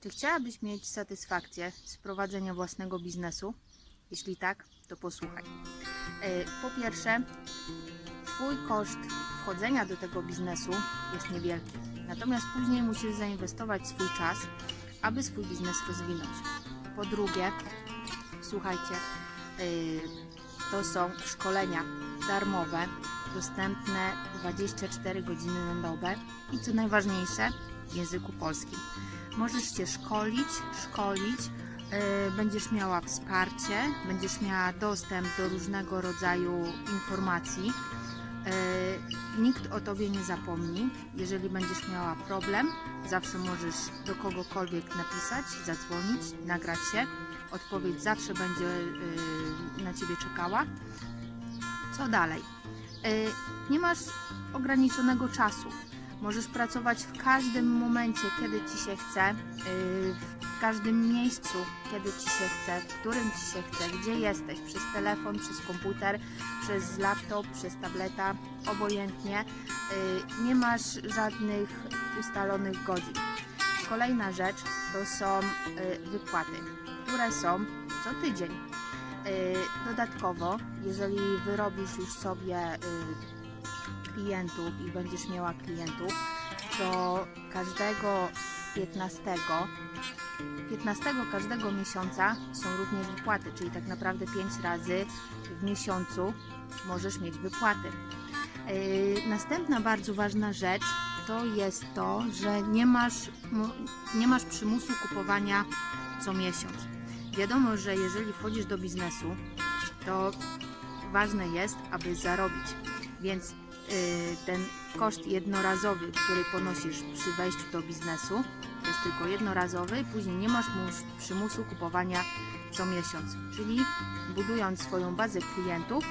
Czy chciałabyś mieć satysfakcję z prowadzenia własnego biznesu? Jeśli tak, to posłuchaj. E, Po pierwsze, Twój koszt wchodzenia do tego biznesu jest niewielki. Natomiast później musisz zainwestować swój czas, aby swój biznes rozwinąć. Po drugie, słuchajcie, yy, to są szkolenia darmowe, dostępne 24 godziny na dobę i co najważniejsze, w języku polskim. Możesz się szkolić, szkolić, yy, będziesz miała wsparcie, będziesz miała dostęp do różnego rodzaju informacji. Yy, Nikt o tobie nie zapomni. Jeżeli będziesz miała problem, zawsze możesz do kogokolwiek napisać, zadzwonić, nagrać się. Odpowiedź zawsze będzie yy, na ciebie czekała. Co dalej? Yy, Nie masz ograniczonego czasu. Możesz pracować w każdym momencie, kiedy ci się chce, yy, w każdym miejscu, kiedy ci się chce, w którym ci się chce, gdzie jesteś, przez telefon, przez komputer, przez laptop, przez tableta, obojętnie. Yy, Nie masz żadnych ustalonych godzin. Kolejna rzecz to są wypłaty, które są co tydzień. Yy, Dodatkowo, jeżeli wyrobisz już sobie yy, klientów i będziesz miała klientów, to każdego 15 15 każdego miesiąca są również wypłaty, czyli tak naprawdę 5 razy w miesiącu możesz mieć wypłaty. Yy, Następna bardzo ważna rzecz to jest to, że nie masz, nie masz przymusu kupowania co miesiąc. Wiadomo, że jeżeli wchodzisz do biznesu, to ważne jest, aby zarobić, więc yy, ten koszt jednorazowy, który ponosisz przy wejściu do biznesu, jest tylko jednorazowy, później nie masz mus- przymusu kupowania co miesiąc. Czyli budując swoją bazę klientów,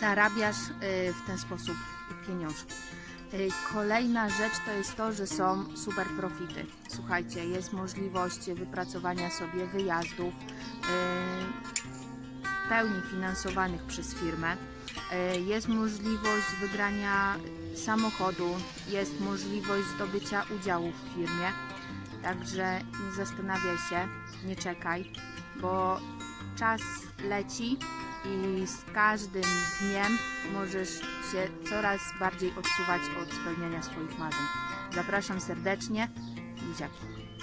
zarabiasz y, w ten sposób pieniążki. Y, Kolejna rzecz to jest to, że są super profity. Słuchajcie, jest możliwość wypracowania sobie wyjazdów y, w pełni finansowanych przez firmę. Y, Jest możliwość wygrania samochodu, jest możliwość zdobycia udziału w firmie. Także nie zastanawiaj się, nie czekaj, bo czas leci i z każdym dniem możesz się coraz bardziej odsuwać od spełniania swoich marzeń. Zapraszam serdecznie, buziaki.